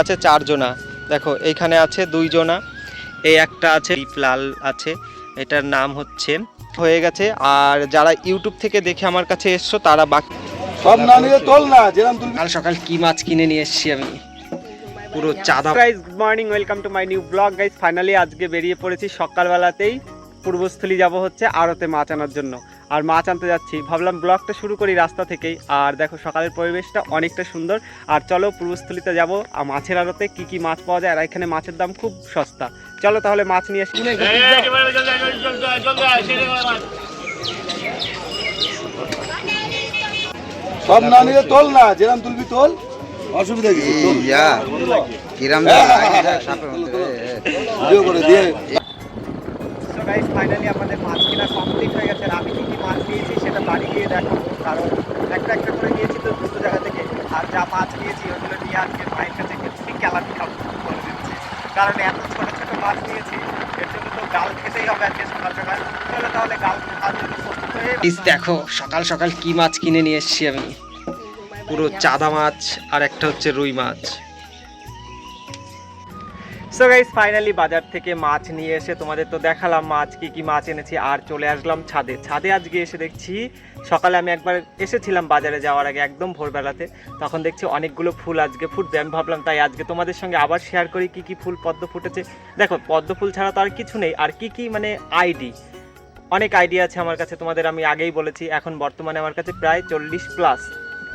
আছে চারজনা দেখো এইখানে আছে দুইজনা এই একটা আছে ডিপ লাল আছে। এটার নাম হচ্ছে হয়ে গেছে। আর যারা ইউটিউব থেকে দেখে আমার কাছে এসছো তারা বাকি সব না নিলে তোল না যেরকম তুলবি সকাল সকাল কি মাছ কিনে নিয়ে এসেছি আমি। পুরো চাঁদা guys good morning welcome to my new blog guys finally আজকে বেরিয়ে পড়েছি সকালবেলাতেই। পূর্বস্থলী যাব হচ্ছে আড়তে মাছ আনার জন্য। আর মাছ আনতে যাচ্ছি ভাবলাম ব্লগটা শুরু করি রাস্তা থেকেই আর দেখো সকালের পরিবেশটা অনেকটা সুন্দর আর চলো পূর্বস্থলীতে যাব আর মাছের আড়তে কি কি মাছ পাওয়া যায় আর এখানে মাছের দাম খুব সস্তা চলো তাহলে মাছ নিয়ে আসি সব না নিলে তোল না যেরকম তুলবি তোল অসুবিধা কি কিরাম ভিডিও করে দিয়ে সো গাইজ ফাইনালি আমাদের মাছ কেনা কমপ্লিট হয়ে গেছে। আর আমি কি কি মাছ নিয়েছি সেটা বাড়ি গিয়ে দেখাবো, কারণ একটা একটা করে নিয়েছি তো দুটো জায়গা থেকে। আর যা মাছ নিয়েছি ওগুলো নিয়ে আজকে মায়ের কাছে গেছি ক্যালামি খাব বলে দিচ্ছি। কারণ এত ছোট ছোট মাছ নিয়েছি, এর জন্য তো গাল খেতেই হবে আজকে সকাল সকাল তাহলে গাল দেখো, সকাল সকাল কি মাছ কিনে নিয়ে এসেছি আমি। পুরো চাঁদা মাছ আর একটা হচ্ছে রুই মাছ। সো গাইস ফাইনালি বাজার থেকে মাছ নিয়ে এসে তোমাদের তো দেখালাম মাছ, কি কি মাছ এনেছি, আর চলে আসলাম ছাদে। ছাদে আজকে এসে দেখছি, সকালে আমি একবার এসেছিলাম বাজারে যাওয়ার আগে একদম ভোরবেলাতে, তখন দেখছি অনেকগুলো ফুল আজকে ফুটবে, আমি ভাবলাম তাই আজকে তোমাদের সঙ্গে আবার শেয়ার করি কি কি ফুল, পদ্ম ফুটেছে। দেখো, পদ্ম ফুল ছাড়া তো আর কিছু নেই, আর কি কি মানে আইডি? অনেক আইডিয়া আছে আমার কাছে, তোমাদের আমি আগেই বলেছি, এখন বর্তমানে আমার কাছে প্রায় চল্লিশ প্লাস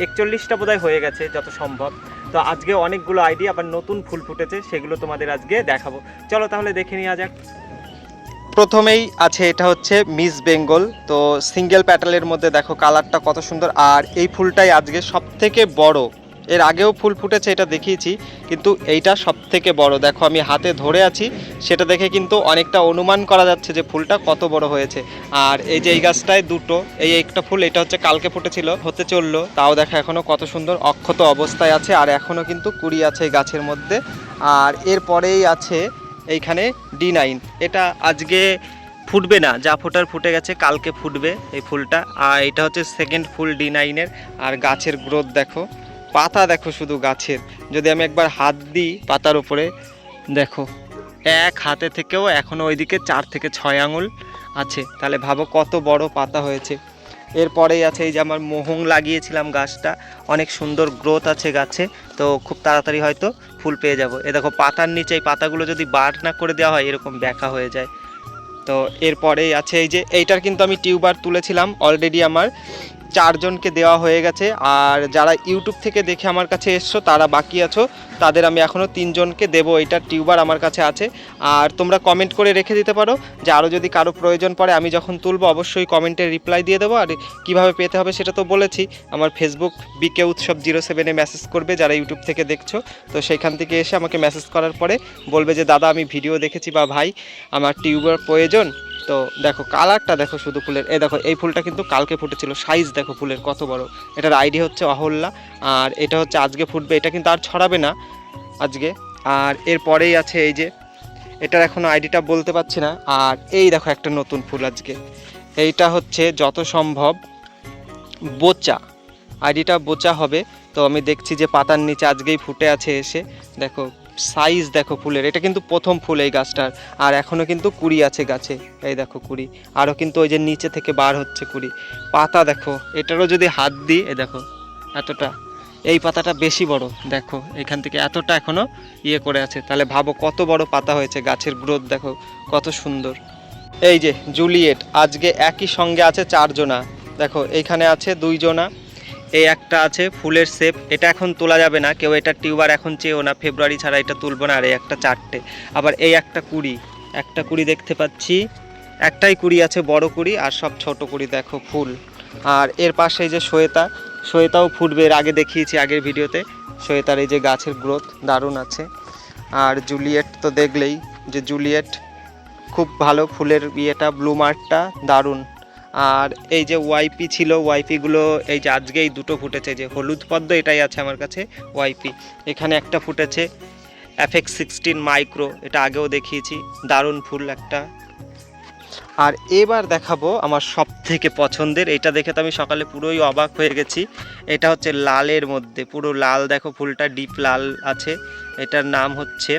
একচল্লিশটা বোধহয় হয়ে গেছে যত সম্ভব। তো আজকে অনেকগুলো আইডি আবার নতুন ফুল ফুটেছে, সেগুলো তোমাদের আজকে দেখাবো। চলো তাহলে দেখে নেওয়া যাক। প্রথমেই আছে, এটা হচ্ছে মিস বেঙ্গল তো সিঙ্গেল প্যাটালের মধ্যে দেখো কালারটা কত সুন্দর। আর এই ফুলটাই আজকে সব থেকে বড় এর আগেও ফুল ফুটেছে, এটা দেখিয়েছি, কিন্তু এইটা সব থেকে বড়। দেখো, আমি হাতে ধরে আছি, সেটা দেখে কিন্তু অনেকটা অনুমান করা যাচ্ছে যে ফুলটা কত বড় হয়েছে। আর এই যে এই গাছটায় দুটো, এই একটা ফুল, এটা হচ্ছে কালকে ফুটেছিল, হতে চলল, তাও দেখো এখনও কত সুন্দর অক্ষত অবস্থায় আছে, আর এখনও কিন্তু কুড়ি আছে এই গাছের মধ্যে। আর এরপরেই আছে এইখানে ডি নাইন। এটা আজকে ফুটবে না, যা ফোটার ফুটে গেছে, কালকে ফুটবে এই ফুলটা। আর এটা হচ্ছে সেকেন্ড ফুল ডি নাইনের, আর গাছের গ্রোথ দেখো। পাতা দেখো শুধু গাছের। যদি আমি একবার হাত দিই পাতার উপরে, দেখো, এক হাতে থেকেও এখনও ওইদিকে চার থেকে ছয় আঙুল আছে। তাহলে ভাবো কত বড় পাতা হয়েছে। এরপরেই আছে এই যে আমার মোহং লাগিয়েছিলাম গাছটা। অনেক সুন্দর গ্রোথ আছে গাছে। তো খুব তাড়াতাড়ি হয়তো ফুল পেয়ে যাব। এ দেখো, পাতার নিচে এই পাতাগুলো যদি বার না করে দেওয়া হয়, এরকম ব্যাকা হয়ে যায়। তো এরপরেই আছে এই যে, এইটার কিন্তু আমি টিউবার তুলেছিলাম। অলরেডি আমার চারজনকে দেওয়া হয়ে গেছে। আর যারা ইউটিউব থেকে দেখে আমার কাছে এসছো, তারা বাকি আছো, তাদের আমি এখনও তিনজনকে দেবো। এইটার টিউবার আমার কাছে আছে। আর তোমরা কমেন্ট করে রেখে দিতে পারো যে আরও যদি কারও প্রয়োজন পড়ে, আমি যখন তুলবো, অবশ্যই কমেন্টে রিপ্লাই দিয়ে দেবো। আর কীভাবে পেতে হবে সেটা তো বলেছি। আমার ফেসবুক বিকে উৎসব জিরো সেভেনে মেসেজ করবে যারা ইউটিউব থেকে দেখছ। তো সেইখান থেকে এসে আমাকে মেসেজ করার পরে বলবে যে, দাদা, আমি ভিডিও দেখেছি বা ভাই, আমার টিউবার প্রয়োজন। তো দেখো কালারটা দেখো শুধু ফুলের। এই দেখো, এই ফুলটা কিন্তু কালকে ফুটেছিল। সাইজ দেখো ফুলের কত বড়। এটার আইডি হচ্ছে অহল্যা। আর এটা হচ্ছে আজকে ফুটবে। এটা কিন্তু আর ছড়াবে না আজকে। আর এরপরেই আছে এই যে, এটার এখনও আইডিটা বলতে পারছি না। আর এই দেখো একটা নতুন ফুল আজকে। এইটা হচ্ছে যত সম্ভব বোচা। আইডিটা বোচা হবে। তো আমি দেখছি যে পাতার নিচে আজকেই ফুটে আছে এসে। দেখো সাইজ দেখো ফুলের, এটা কিন্তু প্রথম ফুল এই গাছটার। আর এখনও কিন্তু কুড়ি আছে গাছে। এই দেখো কুড়ি। আরও কিন্তু ওই যে নিচে থেকে বার হচ্ছে কুড়ি। পাতা দেখো, এটারও যদি হাত দিই এ দেখো, এতটা। এই পাতাটা বেশি বড়, দেখো, এখান থেকে এতটা এখনও ইয়ে করে আছে। তাহলে ভাবো কত বড় পাতা হয়েছে গাছের গ্রোথ, দেখো, কত সুন্দর। এই যে, জুলিয়েট, আজকে একই সঙ্গে আছে চারজনা দেখো এইখানে আছে দুইজনা এই একটা আছে, ফুলের শেপ এটা এখন তোলা যাবে না, কেউ এটা টিউবার এখন চেয়েও না ফেব্রুয়ারি ছাড়া এটা তুলবো না, আর এই একটা চারটে। আবার এই একটা কুড়ি একটা কুড়ি দেখতে পাচ্ছি। একটাই কুড়ি আছে, বড় কুড়ি, আর সব ছোট কুড়ি দেখো, ফুল। আর এর পাশে যে শ্বেতা, শ্বেতাও ফুটবে, এর আগে দেখিয়েছি আগের ভিডিওতে। শ্বেতার এই যে গাছের গ্রোথ দারুণ আছে। আর জুলিয়েট তো দেখলেই যে জুলিয়েট খুব ভালো ফুলের ইয়েটা ব্লুমার্টটা দারুণ। আর এই যে ওয়াইপি ছিল, ওয়াইপিগুলো এই যে আজকে এই দুটো ফুটেছে, যে হলুদ পদ্ম এটাই আছে আমার কাছে, ওয়াইপি। এখানে একটা ফুটেছে এফএক্স সিক্সটিন মাইক্রো, এটা আগেও দেখিয়েছি, দারুণ ফুল একটা। আর এবার দেখাবো আমার সব থেকে পছন্দের, এটা দেখে তো আমি সকালে পুরোই অবাক হয়ে গেছি, এটা হচ্ছে লালের মধ্যে, পুরো লাল, দেখো ফুলটা ডিপ লাল আছে, এটার নাম হচ্ছে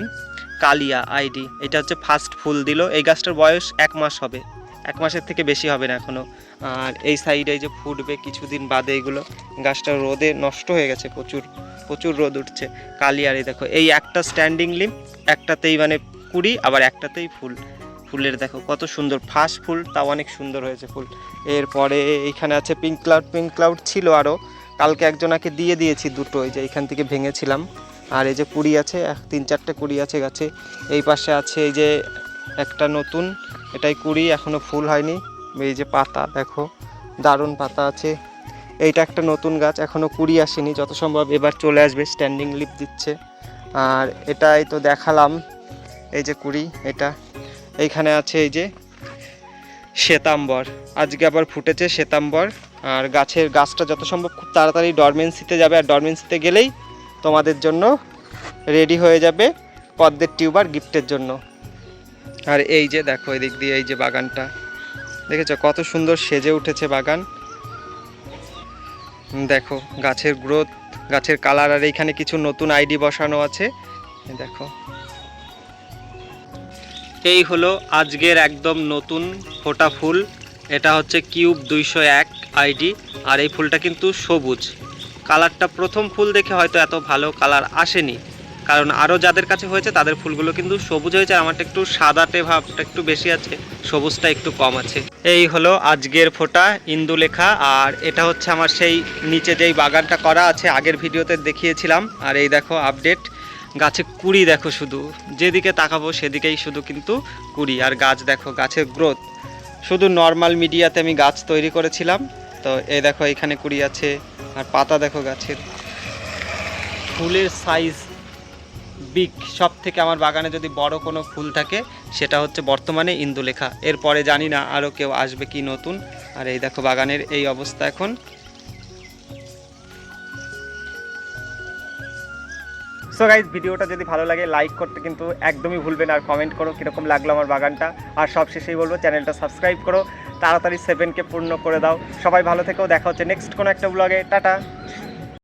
কালিয়া আইডি এটা হচ্ছে ফার্স্ট ফুল দিল, এই গাছটার বয়স এক মাস হবে। এক মাসের থেকে বেশি হবে না এখনও। আর এই সাইডে যে ফুটবে কিছুদিন বাদে এগুলো, গাছটা রোদে নষ্ট হয়ে গেছে প্রচুর প্রচুর রোদ উঠছে। কালিয়ার এই দেখো, এই একটা স্ট্যান্ডিং লিম একটাতেই মানে কুড়ি, আবার একটাতেই ফুল। ফুলের দেখো কত সুন্দর ফার্স্ট ফুল, তাও অনেক সুন্দর হয়েছে ফুল। এরপরে এইখানে আছে পিঙ্ক ক্লাউড পিঙ্ক ক্লাউড ছিল আরও কালকে একজনাকে দিয়ে দিয়েছি দুটো, এই যে এইখান থেকে ভেঙেছিলাম। আর এই যে কুড়ি আছে, এক- তিন, চারটে কুড়ি আছে গাছে। এই পাশে আছে এই যে একটা নতুন, এটাই কুড়ি, এখনও ফুল হয়নি। এই যে পাতা, দেখো, দারুণ পাতা আছে। এইটা একটা নতুন গাছ, এখনও কুড়ি আসেনি, যত সম্ভব এবার চলে আসবে স্ট্যান্ডিং লিপ দিচ্ছে। আর এটাই তো দেখালাম, এই যে কুড়ি, এটা। এইখানে আছে এই যে শ্বেতাম্বর, আজকে আবার ফুটেছে শ্বেতাম্বর। আর গাছের গাছটা যত সম্ভব খুব তাড়াতাড়ি ডরমেন্সিতে যাবে, আর ডরমেন্সিতে গেলেই তোমাদের জন্য রেডি হয়ে যাবে পদ্মের টিউবার গিফটের জন্য। আর এই যে দেখো, এদিক দিয়ে এই যে বাগানটা। দেখেছ কত সুন্দর সেজে উঠেছে বাগান? দেখো, গাছের গ্রোথ, গাছের কালার, আর এইখানে কিছু নতুন আইডি বসানো আছে। দেখো। এই হলো আজকের একদম নতুন ফোটা ফুল। এটা হচ্ছে কিউব দুইশো এক আইডি, আর এই ফুলটা কিন্তু সবুজ। কালারটা প্রথম ফুল দেখে হয়তো এত ভালো কালার আসেনি। কারণ আরও যাদের কাছে হয়েছে তাদের ফুলগুলো কিন্তু সবুজ হয়েছে আমারটা একটু সাদাটে ভাবটা একটু বেশি আছে, সবুজটা একটু কম আছে। এই হলো আজকের ফোটা ইন্দুলেখা আর এটা হচ্ছে আমার সেই নিচে যেই বাগানটা করা আছে, আগের ভিডিওতে দেখিয়েছিলাম। আর এই দেখো আপডেট, গাছে কুড়ি দেখো শুধু, যেদিকে তাকাবো সেদিকেই শুধু কিন্তু কুড়ি। আর গাছ দেখো, গাছের গ্রোথ, শুধু নর্মাল মিডিয়াতে আমি গাছ তৈরি করেছিলাম। তো এই দেখো এখানে কুড়ি আছে, আর পাতা দেখো গাছের। ফুলের সাইজ বিগ সব থেকে আমার বাগানে যদি বড় কোনো ফুল থাকে, সেটা হচ্ছে বর্তমানে ইন্দুলেখা। এরপরে জানি না আরও কেউ আসবে কি নতুন। আর এই দেখো বাগানের এই অবস্থা এখন। সো গাইজ ভিডিওটা যদি ভালো লাগে লাইক করতে কিন্তু একদমই ভুলবে না। আর কমেন্ট করো কীরকম লাগল আমার বাগানটা। আর সব শেষেই বলব চ্যানেলটা সাবস্ক্রাইব করো। তাড়াতাড়ি সেভেনকে পূর্ণ করে দাও। সবাই ভালো থেকেও দেখা হচ্ছে নেক্সট কোনো একটা ব্লগে টাটা!